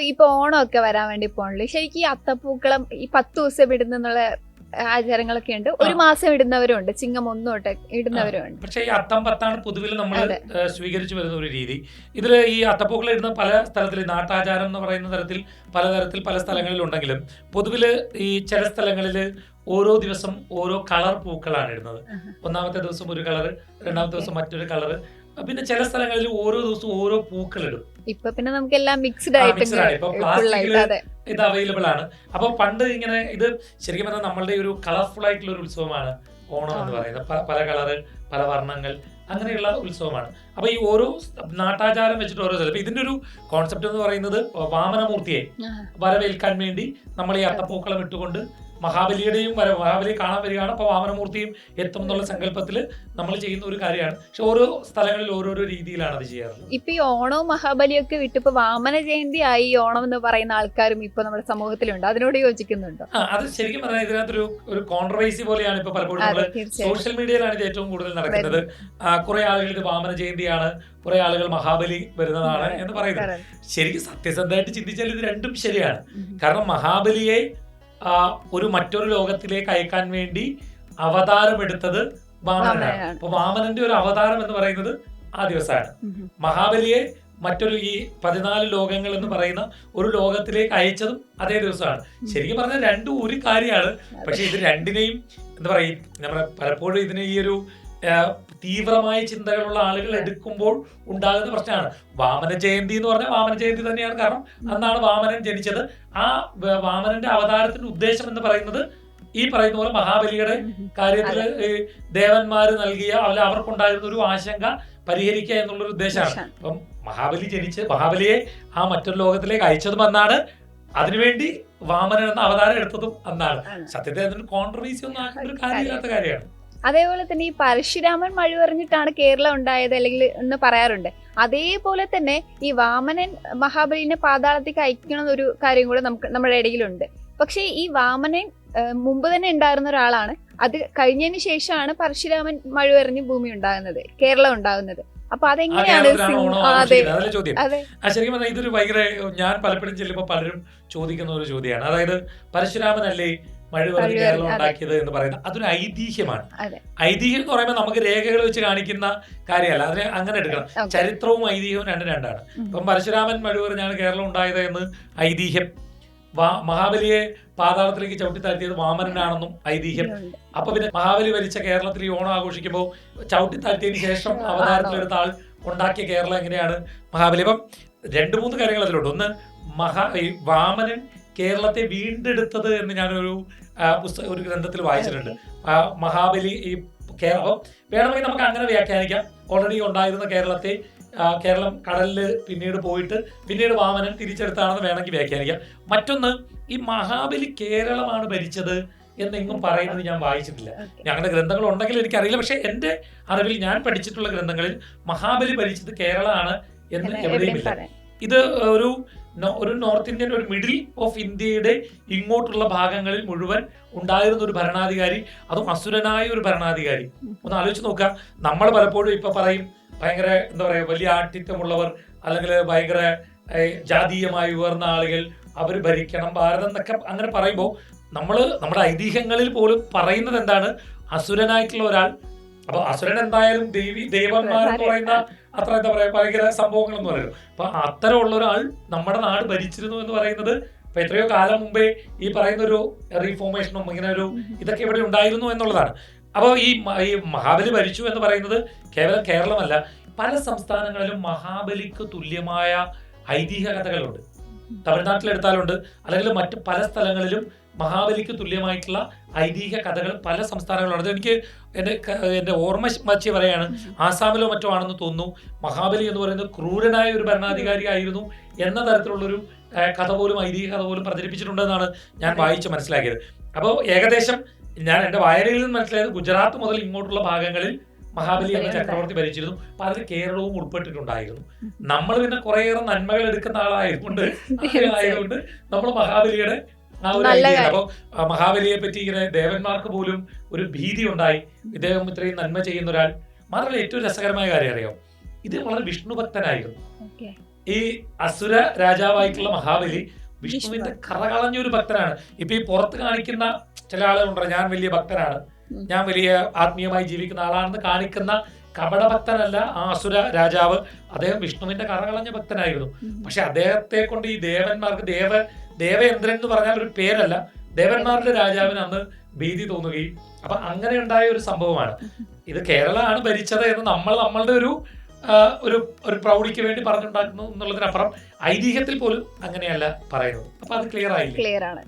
ഇപ്പൊ ഓണമൊക്കെ വരാൻ വേണ്ടി പോണല്ലേ ശരിക്കും ഈ അത്തപ്പൂക്കളം ഈ പത്ത് ദിവസം ഇടുന്നുള്ള ആചാരങ്ങളൊക്കെ ഉണ്ട്. ഒരു മാസം ഇടുന്നവരും ഉണ്ട് ചിങ്ങം ഒന്നും തൊട്ട് ഇടുന്നവരുണ്ട്. പക്ഷേ ഈ അത്തം പത്താണ് പൊതുവിൽ നമ്മൾ സ്വീകരിച്ചു വരുന്ന ഒരു രീതി. ഇതിൽ ഈ അത്തപ്പൂക്കൾ ഇടുന്ന പല സ്ഥലത്തിൽ നാട്ടാചാരം എന്ന് പറയുന്ന തരത്തിൽ പലതരത്തിൽ പല സ്ഥലങ്ങളിൽ ഉണ്ടെങ്കിലും പൊതുവിൽ ഈ ചില സ്ഥലങ്ങളിൽ ഓരോ ദിവസം ഓരോ കളർ പൂക്കളാണ് ഇടുന്നത്. ഒന്നാമത്തെ ദിവസം ഒരു കളർ രണ്ടാമത്തെ ദിവസം മറ്റൊരു കളർ പിന്നെ ചില സ്ഥലങ്ങളിൽ ഓരോ ദിവസവും ഓരോ പൂക്കൾ ഇടും ഇപ്പൊ പിന്നെ നമുക്ക് എല്ലാം മിക്സ്ഡ് ആയിട്ട് ഇത് അവൈലബിൾ ആണ്. അപ്പൊ പണ്ട് ഇങ്ങനെ ഇത് ശരിക്കും പറഞ്ഞാൽ നമ്മളുടെ ഒരു കളർഫുൾ ആയിട്ടുള്ള ഒരു ഉത്സവമാണ് ഓണം എന്ന്. പറയുന്നത്. പല കളറ് പല വർണങ്ങൾ അങ്ങനെയുള്ള ഉത്സവമാണ്. അപ്പൊ ഈ ഓരോ നാട്ടാചാരം വെച്ചിട്ട് ഓരോ സ്ഥലം. ഇതിന്റെ ഒരു കോൺസെപ്റ്റ് എന്ന് പറയുന്നത് വാമനമൂർത്തിയെ വരവേൽക്കാൻ വേണ്ടി നമ്മൾ ഈ അത്തപ്പൂക്കളം ഇട്ടുകൊണ്ട് മഹാബലിയുടെയും വര മഹാബലി കാണാൻ വരികയാണ്. അപ്പോൾ വാമനമൂർത്തിയും എത്തും എന്നുള്ള സങ്കല്പത്തിൽ നമ്മൾ ചെയ്യുന്ന ഒരു കാര്യമാണ്. പക്ഷെ ഓരോ സ്ഥലങ്ങളിൽ ഓരോരോ രീതിയിലാണ് അത് ചെയ്യാറ് ഇപ്പൊ ഈ ഓണവും മഹാബലിയൊക്കെ വിട്ട് ഇപ്പൊ വാമന ജയന്തി ആയി ഓണം എന്ന് പറയുന്ന ആൾക്കാരും ഇപ്പൊ നമ്മുടെ സമൂഹത്തിലുണ്ട്. അതിനോട് യോജിക്കുന്നുണ്ടോ? അത് ശരിക്കും പറഞ്ഞാൽ ഇതിനകത്തൊരു ഒരു കോൺട്രവേഴ്സി പോലെയാണ് ഇപ്പൊ പലപ്പോഴും നമ്മൾ സോഷ്യൽ മീഡിയയിലാണ് ഇത് ഏറ്റവും കൂടുതൽ നടക്കുന്നത്. കുറെ ആളുകൾ ഇത് വാമന ജയന്തിയാണ് കുറെ ആളുകൾ മഹാബലി വരുന്നതാണ് എന്ന് പറയുന്നത്. ശരിക്കും സത്യസന്ധമായിട്ട് ചിന്തിച്ചാൽ ഇത് രണ്ടും ശരിയാണ്. കാരണം മഹാബലിയെ ഒരു മറ്റൊരു ലോകത്തിലേക്ക് അയക്കാൻ വേണ്ടി അവതാരം എടുത്തത് വാമനനാണ്. അപ്പൊ വാമനന്റെ ഒരു അവതാരം എന്ന് പറയുന്നത് ആ ദിവസമാണ്. മഹാബലിയെ മറ്റൊരു ഈ പതിനാല് ലോകങ്ങൾ എന്ന് പറയുന്ന ഒരു ലോകത്തിലേക്ക് അയച്ചതും അതേ ദിവസമാണ്. ശരിക്കും പറഞ്ഞാൽ രണ്ടും ഒരു കാര്യമാണ്. പക്ഷെ ഇത് രണ്ടിനെയും എന്താ പറയുക നമ്മുടെ പലപ്പോഴും ഇതിനെ ഈ ഒരു തീവ്രമായ ചിന്തകളുള്ള ആളുകൾ എടുക്കുമ്പോൾ ഉണ്ടാകുന്ന പ്രശ്നമാണ്. വാമന ജയന്തി എന്ന് പറഞ്ഞാൽ വാമന ജയന്തി തന്നെയാണ് കാരണം അന്നാണ് വാമനൻ ജനിച്ചത്. ആ വാമനന്റെ അവതാരത്തിന്റെ ഉദ്ദേശം എന്ന് പറയുന്നത് ഈ പറയുന്ന പോലെ മഹാബലിയുടെ കാര്യത്തിൽ ദേവന്മാർ നൽകിയ അല്ല അവർക്കുണ്ടായിരുന്ന ഒരു ആശങ്ക പരിഹരിക്കുക എന്നുള്ള ഒരു ഉദ്ദേശമാണ്. അപ്പം മഹാബലി ജനിച്ച് മഹാബലിയെ ആ മറ്റൊരു ലോകത്തിലേക്ക് അയച്ചതും അന്നാണ്. അതിനുവേണ്ടി വാമനൻ എന്ന അവതാരം എടുത്തതും അന്നാണ്. സത്യത്തെ അതിന് കോൺട്രവേഴ്സി ഒന്നും ആക്കേണ്ട ഒരു കാര്യമില്ലാത്ത കാര്യമാണ്. അതേപോലെ തന്നെ ഈ പരശുരാമൻ മഴ പറഞ്ഞിട്ടാണ് കേരളം ഉണ്ടായത് അല്ലെങ്കിൽ എന്ന് പറയാറുണ്ട്. അതേപോലെ തന്നെ ഈ വാമനൻ മഹാബലിനെ പാതാളത്തേക്ക് അയക്കണം എന്നൊരു കാര്യം കൂടെ നമുക്ക് നമ്മുടെ ഇടയിലുണ്ട്. പക്ഷേ ഈ വാമനൻ മുമ്പ് തന്നെ ഉണ്ടായിരുന്ന ഒരാളാണ്. അത് കഴിഞ്ഞതിന് ശേഷമാണ് പരശുരാമൻ മഴ പറഞ്ഞ് ഭൂമി ഉണ്ടാകുന്നത് കേരളം ഉണ്ടാകുന്നത്. അപ്പൊ അതെങ്ങനെയാണ് ശരിക്കും പറഞ്ഞാൽ ഇതൊരു ഭയങ്കര ഞാൻ പലപ്പോഴും ചെല്ലുമ്പോൾ പലരും ചോദിക്കുന്ന ഒരു ചോദ്യമാണ്. അതായത് പരശുരാമനല്ലേ മഴുവറി പറഞ്ഞ് കേരളം ഉണ്ടാക്കിയത് എന്ന് പറയുന്നത് അതൊരു ഐതിഹ്യമാണ്. ഐതിഹ്യം എന്ന് പറയുമ്പോൾ നമുക്ക് രേഖകൾ വെച്ച് കാണിക്കുന്ന കാര്യമല്ല. അതിനെ അങ്ങനെ എടുക്കണം. ചരിത്രവും ഐതിഹ്യവും രണ്ട് രണ്ടാണ്. ഇപ്പം പരശുരാമൻ മഴ പറഞ്ഞാണ് കേരളം ഉണ്ടായത് എന്ന് ഐതിഹ്യം. മഹാബലിയെ പാതാളത്തിലേക്ക് ചവിട്ടിത്താഴ്ത്തിയത് വാമനനാണെന്നും ഐതിഹ്യം. അപ്പൊ പിന്നെ മഹാബലി ഭരിച്ച കേരളത്തിൽ ഈ ഓണം ആഘോഷിക്കുമ്പോൾ ചവിട്ടിത്താഴ്ത്തിയതിനു ശേഷം അവതാരത്തിൽ ഒരു താൾ ഉണ്ടാക്കിയ കേരളം എങ്ങനെയാണ് മഹാബലി? അപ്പം രണ്ട് മൂന്ന് കാര്യങ്ങൾ അതിലുണ്ട്. ഒന്ന് മഹാ വാമനൻ കേരളത്തെ വീണ്ടെടുത്തത് എന്ന് ഞാനൊരു പുസ്തക ഒരു ഗ്രന്ഥത്തിൽ വായിച്ചിട്ടുണ്ട്. മഹാബലി ഈ കേരളം വേണമെങ്കിൽ നമുക്ക് അങ്ങനെ വ്യാഖ്യാനിക്കാം. ഓൾറെഡി ഉണ്ടായിരുന്ന കേരളത്തെ കേരളം കടലിൽ പിന്നീട് പോയിട്ട് പിന്നീട് വാമനൻ തിരിച്ചെടുത്താണെന്ന് വേണമെങ്കിൽ വ്യാഖ്യാനിക്കാം. മറ്റൊന്ന് ഈ മഹാബലി കേരളമാണ് ഭരിച്ചത് എന്നെങ്ങും പറയുന്നത് ഞാൻ വായിച്ചിട്ടില്ല. ഞങ്ങളുടെ ഗ്രന്ഥങ്ങൾ ഉണ്ടെങ്കിൽ എനിക്കറിയില്ല. പക്ഷെ എന്റെ അറിവിൽ ഞാൻ പഠിച്ചിട്ടുള്ള ഗ്രന്ഥങ്ങളിൽ മഹാബലി ഭരിച്ചത് കേരളമാണ് എന്ന് എവിടെയും. ഇത് ഒരു ഒരു നോർത്ത് ഇന്ത്യൻ ഒരു മിഡിൽ ഓഫ് ഇന്ത്യയുടെ ഇങ്ങോട്ടുള്ള ഭാഗങ്ങളിൽ മുഴുവൻ ഉണ്ടായിരുന്ന ഒരു ഭരണാധികാരി അതും അസുരനായ ഒരു ഭരണാധികാരി. ഒന്ന് ആലോചിച്ച് നോക്കുക. നമ്മൾ പലപ്പോഴും ഇപ്പൊ പറയും ഭയങ്കര എന്താ പറയുക വലിയ ആട്ടിത്തമുള്ളവർ അല്ലെങ്കിൽ ഭയങ്കര ജാതീയമായി ഉയർന്ന ആളുകൾ അവർ ഭരിക്കണം ഭാരതം എന്നൊക്കെ അങ്ങനെ പറയുമ്പോൾ നമ്മൾ നമ്മുടെ ഐതിഹ്യങ്ങളിൽ പോലും പറയുന്നത് എന്താണ്? അസുരനായിട്ടുള്ള ഒരാൾ അപ്പൊ അസുരൻ എന്തായാലും ദേവി ദേവന്മാർ എന്ന് പറയുന്ന അത്ര എന്താ പറയാ ഭയങ്കര സംഭവങ്ങളെന്ന് പറയുന്നത്. അപ്പൊ അത്തരമുള്ള ഒരാൾ നമ്മുടെ നാട് ഭരിച്ചിരുന്നു എന്ന് പറയുന്നത് ഇപ്പൊ എത്രയോ കാലം മുമ്പേ ഈ പറയുന്ന ഒരു റീഫോർമേഷനും ഇങ്ങനെ ഒരു ഇതൊക്കെ ഇവിടെ ഉണ്ടായിരുന്നു എന്നുള്ളതാണ്. അപ്പോൾ ഈ ഈ മഹാബലി ഭരിച്ചു എന്ന് പറയുന്നത് കേവലം കേരളമല്ല പല സംസ്ഥാനങ്ങളിലും മഹാബലിക്ക് തുല്യമായ ഐതിഹ്യ കഥകളുണ്ട്. തമിഴ്നാട്ടിലെടുത്താലുണ്ട് അല്ലെങ്കിൽ മറ്റ് പല സ്ഥലങ്ങളിലും മഹാബലിക്ക് തുല്യമായിട്ടുള്ള ഐതിഹ്യ കഥകൾ പല സംസ്ഥാനങ്ങളുണ്ട് എനിക്ക് എന്റെ എന്റെ ഓർമ്മ വച്ച് പറയാണ് ആസാമിലോ മറ്റോ ആണെന്ന് തോന്നുന്നു. മഹാബലി എന്ന് പറയുന്നത് ക്രൂരനായ ഒരു ഭരണാധികാരി ആയിരുന്നു എന്ന തരത്തിലുള്ളൊരു കഥ പോലും ഐതിഹ്യ കഥ പോലും പ്രചരിപ്പിച്ചിട്ടുണ്ടെന്നാണ് ഞാൻ വായിച്ച് മനസ്സിലാക്കിയത്. അപ്പോൾ ഏകദേശം ഞാൻ എന്റെ വായനയിൽ നിന്ന് മനസ്സിലായത് ഗുജറാത്ത് മുതൽ ഇങ്ങോട്ടുള്ള ഭാഗങ്ങളിൽ മഹാബലി എന്ന ചക്രവർത്തി ഭരിച്ചിരുന്നു. അപ്പൊ അതിൽ കേരളവും ഉൾപ്പെട്ടിട്ടുണ്ടായിരുന്നു. നമ്മൾ പിന്നെ കുറേയേറെ നന്മകൾ എടുക്കുന്ന ആളായതുകൊണ്ട് ആയതുകൊണ്ട് നമ്മൾ മഹാബലിയുടെ ആ ഒരു ഐഡിയ. അപ്പൊ മഹാബലിയെ പറ്റി ഇങ്ങനെ ദേവന്മാർക്ക് പോലും ഒരു ഭീതി ഉണ്ടായി. ഇദ്ദേഹം ഇത്രയും നന്മ ചെയ്യുന്ന ഒരാൾ. മാത്രമല്ല ഏറ്റവും രസകരമായ കാര്യം അറിയാം ഇത് വളരെ വിഷ്ണു ഭക്തനായിരുന്നു. ഈ അസുര രാജാവായിട്ടുള്ള മഹാബലി വിഷ്ണുവിന്റെ കറകളഞ്ഞ ഒരു ഭക്തനാണ്. ഇപ്പൊ ഈ പുറത്ത് കാണിക്കുന്ന ചില ആളുകളുണ്ട് ഞാൻ വലിയ ഭക്തനാണ്. ഞാൻ വലിയ ആത്മീയമായി ജീവിക്കുന്ന ആളാണെന്ന് കാണിക്കുന്ന കപടഭക്തനല്ല ആ അസുര രാജാവ്. അദ്ദേഹം വിഷ്ണുവിന്റെ കറകളഞ്ഞ ഭക്തനായിരുന്നു. പക്ഷെ അദ്ദേഹത്തെ കൊണ്ട് ഈ ദേവന്മാർക്ക് ദേവ ദേവേന്ദ്രൻ എന്ന് പറഞ്ഞാൽ ഒരു പേരല്ല. ദേവന്മാരുടെ രാജാവിന് അന്ന് ഭീതി തോന്നുകയും അപ്പൊ അങ്ങനെ ഉണ്ടായ ഒരു സംഭവമാണ്. ഇത് കേരളമാണ് ഭരിച്ചത് എന്ന് നമ്മൾ നമ്മളുടെ ഒരു ഒരു ഒരു പ്രൗഢിക്ക് വേണ്ടി പറഞ്ഞുണ്ടാക്കുന്നു എന്നുള്ളതിനപ്പുറം ഐതിഹ്യത്തിൽ പോലും അങ്ങനെയല്ല പറയുന്നത്. അപ്പൊ അത് ക്ലിയർ ആയില്ല? ക്ലിയർ ആണ്.